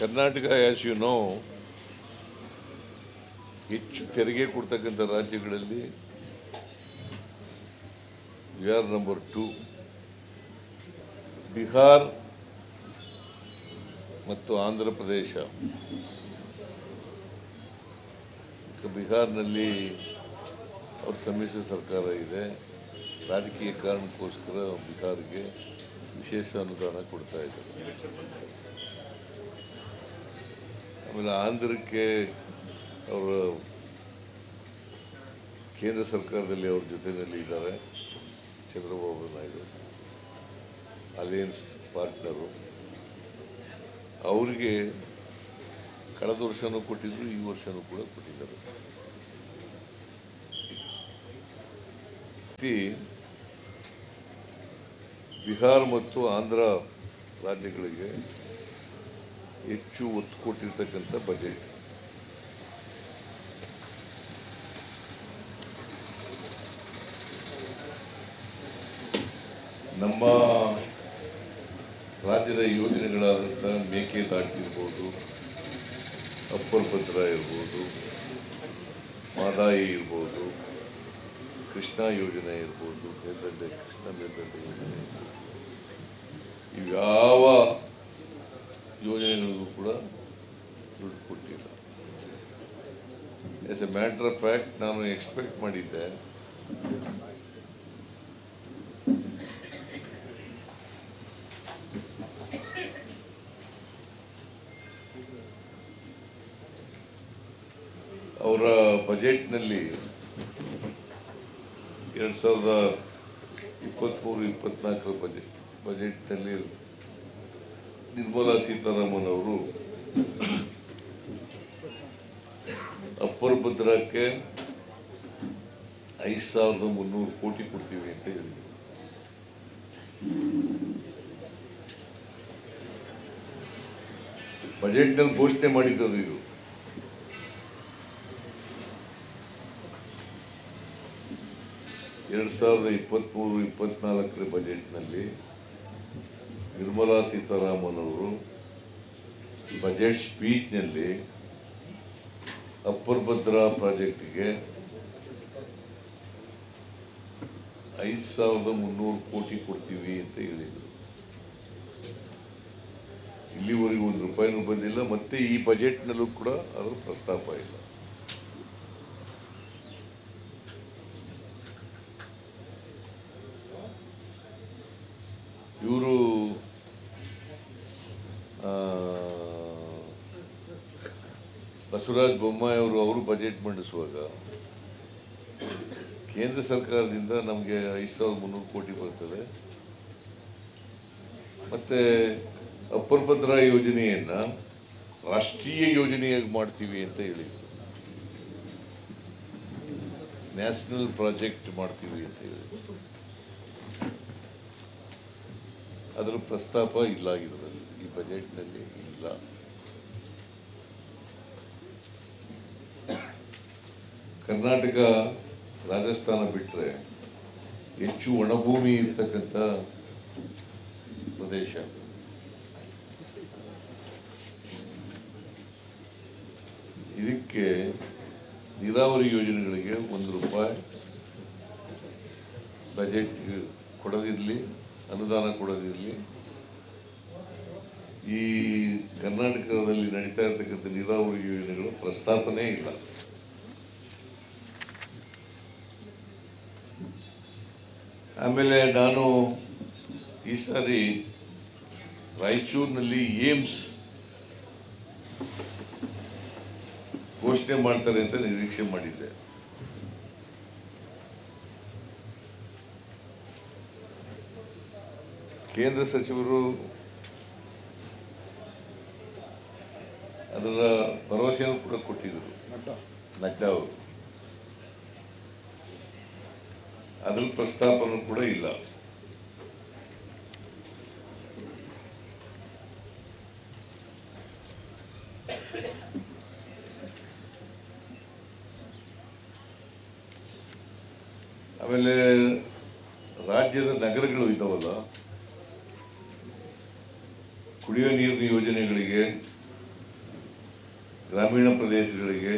Karnataka as you know ಹೆಚ್ಚು ತೆರಿಗೆ ಕೊಡ್ತಕ್ಕಂಥ ರಾಜ್ಯಗಳಲ್ಲಿ we are number two Bihar ಮತ್ತು ಆಂಧ್ರ ಪ್ರದೇಶ ಬಿಹಾರ್ನಲ್ಲಿ ಅವ್ರ ಸಮ್ಮಿಶ್ರ ಸರ್ಕಾರ ಇದೆ. ರಾಜಕೀಯ ಕಾರಣಕ್ಕೋಸ್ಕರ ಬಿಹಾರ್ಗೆ ವಿಶೇಷ ಅನುದಾನ ಕೊಡ್ತಾ ಇದ್ದಾರೆ. ಆಮೇಲೆ ಆಂಧ್ರಕ್ಕೆ ಅವರ ಕೇಂದ್ರ ಸರ್ಕಾರದಲ್ಲಿ ಅವ್ರ ಜೊತೆಯಲ್ಲಿ ಇದ್ದಾರೆ. ಚಂದ್ರಬಾಬು ನಾಯ್ಡು ಅಲಿಯನ್ಸ್ ಪಾರ್ಟ್ನರು ಅವರಿಗೆ ಕಳೆದ ವರ್ಷವೂ ಕೊಟ್ಟಿದ್ರು, ಈ ವರ್ಷನೂ ಕೂಡ ಕೊಟ್ಟಿದ್ದಾರೆ. ಬಿಹಾರ್ ಮತ್ತು ಆಂಧ್ರ ರಾಜ್ಯಗಳಿಗೆ ಹೆಚ್ಚು ಒತ್ತು ಕೊಟ್ಟಿರ್ತಕ್ಕಂಥ ಬಜೆಟ್ ನಮ್ಮ ರಾಜ್ಯದ ಯೋಜನೆಗಳಾದಂಥ ಮೇಕೆದಾಟಿರ್ಬೋದು ಅಪ್ಪರ್ ಭದ್ರ ಇರ್ಬೋದು, ಮಾದಾಯಿ ಇರ್ಬೋದು, ಕೃಷ್ಣಾ ಯೋಜನೆ ಇರ್ಬೋದು ಮೇಲ್ದಂಡೆ ಕೃಷ್ಣ ಮೇಲ್ದಂಡೆ ಯೋಜನೆ ಇರ್ಬೋದು ಇವ್ಯಾವ ಯೋಜನೆಗಳಿಗೂ ಕೂಡ ದುಡ್ಡು ಕೊಟ್ಟಿಲ್ಲ as a matter of fact ನಾನು ಎಕ್ಸ್ಪೆಕ್ಟ್ ಮಾಡಿದ್ದೆ. ಅವರ ಬಜೆಟ್ನಲ್ಲಿ ಎರಡು ಸಾವಿರದ ಇಪ್ಪತ್ತ್ಮೂರು ಇಪ್ಪತ್ನಾಲ್ಕರ ಬಜೆಟ್, ಬಜೆಟ್ನಲ್ಲಿ ನಿರ್ಮಲಾ ಸೀತಾರಾಮನ್ ಅವರು ಅಪ್ಪರ್ ಭದ್ರಕ್ಕೆ ಐದು ಸಾವಿರದ ಮುನ್ನೂರು ಕೋಟಿ ಕೊಡ್ತೀವಿ ಅಂತ ಹೇಳಿದರು. ಬಜೆಟ್ನಲ್ಲಿ ಘೋಷಣೆ ಮಾಡಿದ್ದದು ಇದು. ಎರಡು ಸಾವಿರದ ಇಪ್ಪತ್ತ್ಮೂರು, ಇಪ್ಪತ್ತ್ನಾಲ್ಕರ ಬಜೆಟ್ನಲ್ಲಿ ನಿರ್ಮಲಾ ಸೀತಾರಾಮನ್ ಅವರು ಬಜೆಟ್ ಸ್ಪೀಚ್ನಲ್ಲಿ ಅಪ್ಪರ್ ಭದ್ರಾ ಪ್ರಾಜೆಕ್ಟಿಗೆ ಐದು ಸಾವಿರದ ಮುನ್ನೂರು ಕೋಟಿ ಕೊಡ್ತೀವಿ ಅಂತ ಹೇಳಿದರು. ಇಲ್ಲಿವರೆಗೂ ಒಂದು ರೂಪಾಯಿನೂ ಬಂದಿಲ್ಲ, ಮತ್ತೆ ಈ ಬಜೆಟ್ನಲ್ಲೂ ಕೂಡ ಅದರ ಪ್ರಸ್ತಾಪ ಇಲ್ಲ. ಇವರು ಬಸವರಾಜ ಬೊಮ್ಮಾಯಿ ಅವರು ಅವರು ಬಜೆಟ್ ಮಂಡಿಸುವಾಗ ಕೇಂದ್ರ ಸರ್ಕಾರದಿಂದ ನಮಗೆ ಐದು ಸಾವಿರದ ಮುನ್ನೂರು ಕೋಟಿ ಬರ್ತದೆ. ಮತ್ತು ಯೋಜನೆಯನ್ನು ಯೋಜನೆಯನ್ನ ರಾಷ್ಟ್ರೀಯ ಯೋಜನೆಯಾಗಿ ಮಾಡ್ತೀವಿ ಅಂತ ಹೇಳಿದರು. ನ್ಯಾಷನಲ್ ಪ್ರಾಜೆಕ್ಟ್ ಮಾಡ್ತೀವಿ ಅಂತ ಹೇಳಿದರು. ಅದರ ಪ್ರಸ್ತಾಪ ಇಲ್ಲ ಇದರಲ್ಲಿ, ಈ ಬಜೆಟ್ನಲ್ಲಿ ಇಲ್ಲ. ಕರ್ನಾಟಕ, ರಾಜಸ್ಥಾನ ಬಿಟ್ಟರೆ ಹೆಚ್ಚು ಒಣಭೂಮಿ ಇರ್ತಕ್ಕಂಥ ಪ್ರದೇಶ. ಇದಕ್ಕೆ ನೀರಾವರಿ ಯೋಜನೆಗಳಿಗೆ ಒಂದು ರೂಪಾಯಿ ಬಜೆಟ್ ಕೊಡೋದಿರಲಿ, ಅನುದಾನ ಕೊಡೋದಿರಲಿ. ಈ ಕರ್ನಾಟಕದಲ್ಲಿ ನಡೀತಾ ಇರ್ತಕ್ಕಂಥ ನೀರಾವರಿ ಯೋಜನೆಗಳು ಪ್ರಸ್ತಾಪನೆ ಇಲ್ಲ. ಆಮೇಲೆ ನಾನು ಈ ಸಾರಿ ರಾಯಚೂರಿನಲ್ಲಿ ಏಮ್ಸ್ ಘೋಷಣೆ ಮಾಡ್ತಾರೆ ಅಂತ ನಿರೀಕ್ಷೆ ಮಾಡಿದ್ದೆ. ಕೇಂದ್ರ ಸಚಿವರು ಅದರ ಭರವಸೆಯನ್ನು ಕೂಡ ಕೊಟ್ಟಿದ್ದರು. ನಡ್ಡಾ. ಅವರು. ಅದ್ರ ಪ್ರಸ್ತಾಪನೂ ಕೂಡ ಇಲ್ಲ. ಆಮೇಲೆ ರಾಜ್ಯದ ನಗರಗಳು ಇದ್ದಾವಲ್ಲ, ಕುಡಿಯೋ ನೀರಿನ ಯೋಜನೆಗಳಿಗೆ, ಗ್ರಾಮೀಣ ಪ್ರದೇಶಗಳಿಗೆ,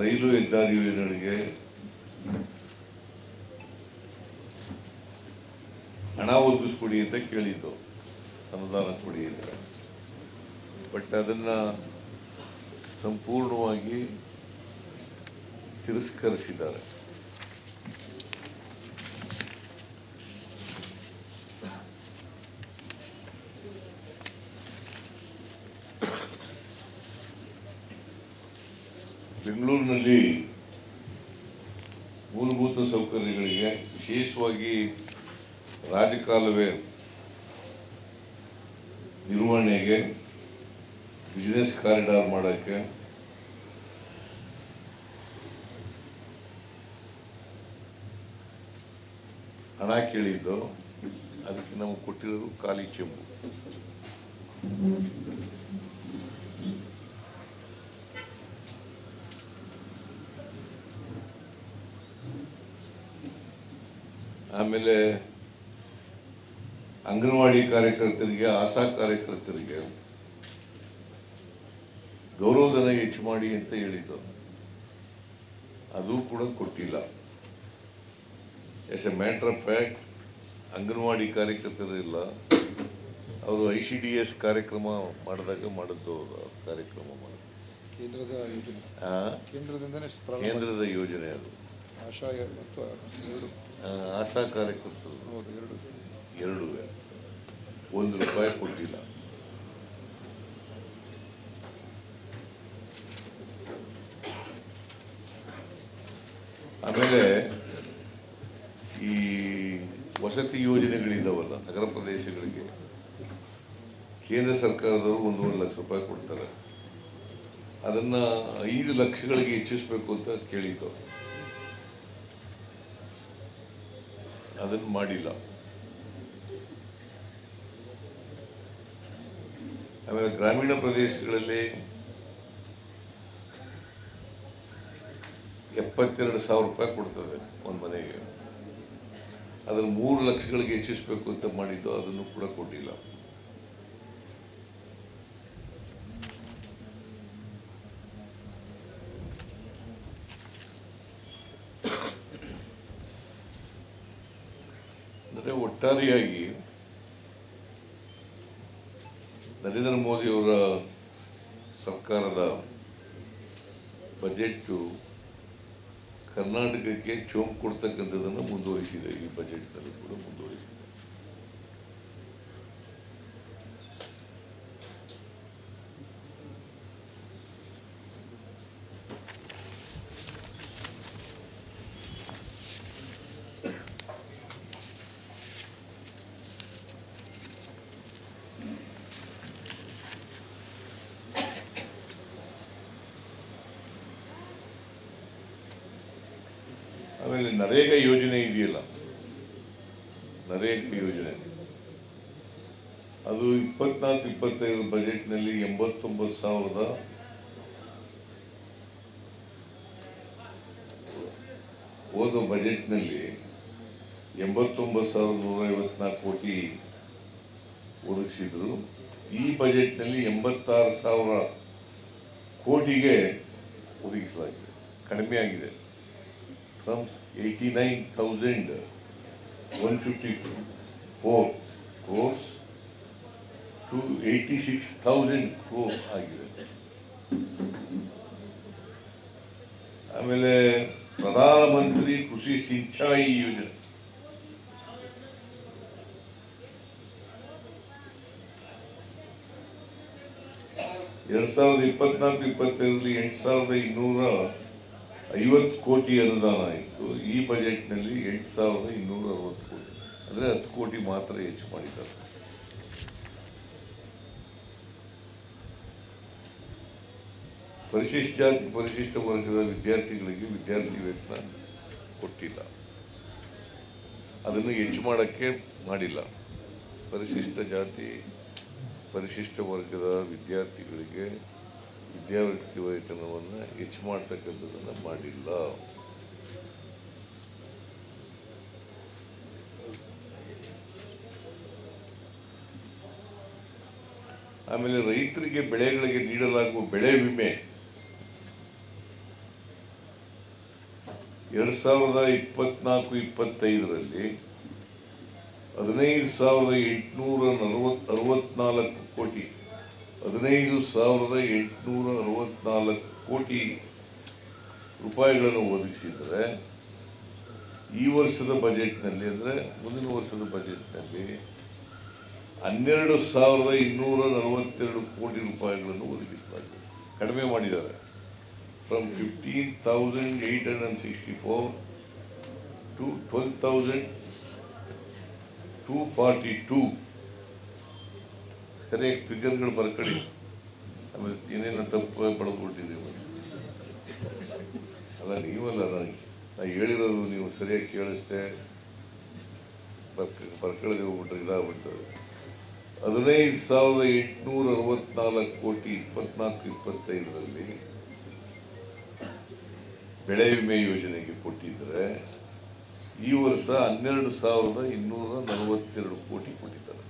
ರೈಲು ಹೆದ್ದಾರಿ ಯೋಜನೆಗಳಿಗೆ ಹಣ ಒದಗಿಸ್ಕೊಡಿ ಅಂತ ಕೇಳಿದ್ದು. ಅನುದಾನ ಕೊಡಿ ಅಂತ. ಬಟ್ ಅದನ್ನು ಸಂಪೂರ್ಣವಾಗಿ ತಿರಸ್ಕರಿಸಿದ್ದಾರೆ. ರಾಜಕಾಲುವೆ ನಿರ್ವಹಣೆಗೆ ಬಿಸ್ನೆಸ್ ಕಾರಿಡಾರ್ ಮಾಡೋಕ್ಕೆ ಹಣ ಕೇಳಿದ್ದು ಅದಕ್ಕೆ ನಾವು ಕೊಟ್ಟಿರೋದು ಖಾಲಿ ಚೆಂಬು. ಆಮೇಲೆ ಅಂಗನವಾಡಿ ಕಾರ್ಯಕರ್ತರಿಗೆ ಆಶಾ ಕಾರ್ಯಕರ್ತರಿಗೆ ಗೌರವಧನ ಹೆಚ್ಚು ಮಾಡಿ ಅಂತ ಹೇಳಿದ್ದು. ಅದು ಕೂಡ ಕೊಟ್ಟಿಲ್ಲ. As a matter of fact anganwadi ಕಾರ್ಯಕರ್ತರಿಲ್ಲ ಅವರು ಐ ಸಿ ಡಿ ಎಸ್ ಕಾರ್ಯಕ್ರಮ ಮಾಡಿದಾಗ ಮಾಡಿದ್ದು ಅವರು ಕಾರ್ಯಕ್ರಮ ಮಾಡಿದ್ದು. ಕೇಂದ್ರದ ಯೋಜನೆ ಕೇಂದ್ರದ ಯೋಜನೆ ಅದು. ಆಶಾ ಮತ್ತು ಆಶಾ ಕಾರ್ಯಕರ್ತರು ಎರಡು ಎರಡು. ಒಂದು ರೂಪಾಯಿ ಕೊಟ್ಟಿಲ್ಲ. ಆಮೇಲೆ ಈ ವಸತಿ ಯೋಜನೆಗಳಿದ್ದಾವಲ್ಲ ನಗರ ಪ್ರದೇಶಗಳಿಗೆ ಕೇಂದ್ರ ಸರ್ಕಾರದವರು ಒಂದೂವರೆ ಲಕ್ಷ ರೂಪಾಯಿ ಕೊಡ್ತಾರೆ. ಅದನ್ನ ಐದು ಲಕ್ಷಗಳಿಗೆ ಹೆಚ್ಚಿಸಬೇಕು ಅಂತ ಕೇಳಿದ್ದು. ಅದನ್ನು ಮಾಡಿಲ್ಲ. ಆಮೇಲೆ ಗ್ರಾಮೀಣ ಪ್ರದೇಶಗಳಲ್ಲಿ ಎಪ್ಪತ್ತೆರಡು ಸಾವಿರ ರೂಪಾಯಿ ಕೊಡ್ತದೆ ಒಂದು ಮನೆಗೆ. ಅದನ್ನು ಮೂರು ಲಕ್ಷಗಳಿಗೆ ಹೆಚ್ಚಿಸಬೇಕು ಅಂತ ಮಾಡಿದ್ದು ಅದನ್ನು ಕೂಡ ಕೊಟ್ಟಿಲ್ಲ. ಅಂದರೆ ಒಟ್ಟಾರೆಯಾಗಿ ನರೇಂದ್ರ ಮೋದಿಯವರ ಸರ್ಕಾರದ ಬಜೆಟ್ಟು ಕರ್ನಾಟಕಕ್ಕೆ ಚೋಮ್ ಕೊಡ್ತಕ್ಕಂಥದ್ದನ್ನು ಮುಂದುವರಿಸಿದೆ. ಈ ಬಜೆಟ್ನಲ್ಲಿ ಕೂಡ ಮುಂದುವರಿಸಿದೆ ಆಮೇಲೆ ನರೇಗಾ ಯೋಜನೆ ಇದೆಯಲ್ಲ? ನರೇಗಾ ಯೋಜನೆ. ಅದು ಇಪ್ಪತ್ನಾಲ್ಕು, ಇಪ್ಪತ್ತೈದು ಬಜೆಟ್ನಲ್ಲಿ ಎಂಬತ್ತೊಂಬತ್ತು ಸಾವಿರದ ಹೋದ ಬಜೆಟ್ನಲ್ಲಿ ಎಂಬತ್ತೊಂಬತ್ತು ಸಾವಿರದ ನೂರ ಐವತ್ನಾಲ್ಕು ಕೋಟಿ ಒದಗಿಸಿದ್ರು. ಈ ಬಜೆಟ್ನಲ್ಲಿ ಎಂಬತ್ತಾರು ಸಾವಿರ ಕೋಟಿಗೆ ಒದಗಿಸಲಾಗಿದೆ. ಕಡಿಮೆ ಆಗಿದೆ. From 89,154 crores to 86,000 crore ಆಗಿದೆ. ಆಮೇಲೆ ಪ್ರಧಾನಮಂತ್ರಿ ಕೃಷಿ ಸಿಂಚಾಯಿ ಯೋಜನೆ. ಎರಡ್ ಸಾವಿರದ ಇಪ್ಪತ್ನಾಲ್ಕು ಇಪ್ಪತ್ತೈದರಲ್ಲಿ ಎಂಟು ಸಾವಿರದ ಇನ್ನೂರ ಐವತ್ತು ಕೋಟಿ ಅನುದಾನ ಇತ್ತು. ಈ ಬಜೆಟ್ನಲ್ಲಿ ಎಂಟು ಸಾವಿರದ ಇನ್ನೂರ ಅರವತ್ತು ಕೋಟಿ. ಅಂದರೆ ಹತ್ತು ಕೋಟಿ ಮಾತ್ರ ಹೆಚ್ಚು ಮಾಡಿದ್ದಾರೆ. ಪರಿಶಿಷ್ಟ ಜಾತಿ ಪರಿಶಿಷ್ಟ ವರ್ಗದ ವಿದ್ಯಾರ್ಥಿಗಳಿಗೆ ವಿದ್ಯಾರ್ಥಿ ವೇತನ ಕೊಟ್ಟಿಲ್ಲ. ಅದನ್ನು ಹೆಚ್ಚು ಮಾಡೋಕ್ಕೆ ಮಾಡಿಲ್ಲ. ಪರಿಶಿಷ್ಟ ಜಾತಿ, ಪರಿಶಿಷ್ಟ ವರ್ಗದ ವಿದ್ಯಾರ್ಥಿಗಳಿಗೆ ವಿದ್ಯಾರ್ಥಿ ವೇತನವನ್ನು ಹೆಚ್ಚು ಮಾಡ್ತಕ್ಕಂಥದ್ದನ್ನು ಮಾಡಿಲ್ಲ. ಆಮೇಲೆ ರೈತರಿಗೆ ಬೆಳೆಗಳಿಗೆ ನೀಡಲಾಗುವ ಬೆಳೆ ವಿಮೆ. ಎರಡು ಸಾವಿರದ ಇಪ್ಪತ್ನಾಲ್ಕು, ಇಪ್ಪತ್ತೈದರಲ್ಲಿ ಹದಿನೈದು ಸಾವಿರದ ಎಂಟುನೂರ ನಲವತ್ ಅರವತ್ನಾಲ್ಕು ಕೋಟಿ ಹದಿನೈದು ಸಾವಿರದ ಎಂಟುನೂರ ಅರವತ್ನಾಲ್ಕು ಕೋಟಿ ರೂಪಾಯಿಗಳನ್ನು ಒದಗಿಸಿದರೆ ಈ ವರ್ಷದ ಬಜೆಟ್ನಲ್ಲಿ ಅಂದರೆ ಮುಂದಿನ ವರ್ಷದ ಬಜೆಟ್ನಲ್ಲಿ ಹನ್ನೆರಡು ಸಾವಿರದ ಇನ್ನೂರ ನಲವತ್ತೆರಡು ಕೋಟಿ ರೂಪಾಯಿಗಳನ್ನು ಒದಗಿಸಲಾಗಿದೆ. ಕಡಿಮೆ ಮಾಡಿದ್ದಾರೆ. From fifteen thousand eight hundred sixty four to twelve thousand two forty two ಸರಿಯಾಗಿ ಫಿಗರ್ಗಳು ಬರ್ಕಡಿ. ಆಮೇಲೆ ಏನೇನು ತಪ್ಪು ಪಡೆದುಬಿಟ್ಟಿದ್ದೀವಿ ಅಲ್ಲ, ನೀವಲ್ಲ ನನಗೆ ನಾ ಹೇಳಿರೋದು ನೀವು ಸರಿಯಾಗಿ ಕೇಳಿಸ್ದೆ, ಬರ್ಕ ಬರ್ಕಳದೆ ಹೋಗ್ಬಿಟ್ರೆ ಇದಾಗ್ಬಿಡ್ತದೆ. ಹದಿನೈದು ಸಾವಿರದ ಎಂಟುನೂರ ಅರವತ್ನಾಲ್ಕು ಕೋಟಿ ಇಪ್ಪತ್ನಾಲ್ಕು, ಇಪ್ಪತ್ತೈದರಲ್ಲಿ ಬೆಳೆ ವಿಮೆ ಯೋಜನೆಗೆ ಕೊಟ್ಟಿದ್ರೆ ಈ ವರ್ಷ ಹನ್ನೆರಡು ಸಾವಿರದ ಇನ್ನೂರ ನಲವತ್ತೆರಡು ಕೋಟಿ ಕೊಟ್ಟಿದ್ದಾರೆ.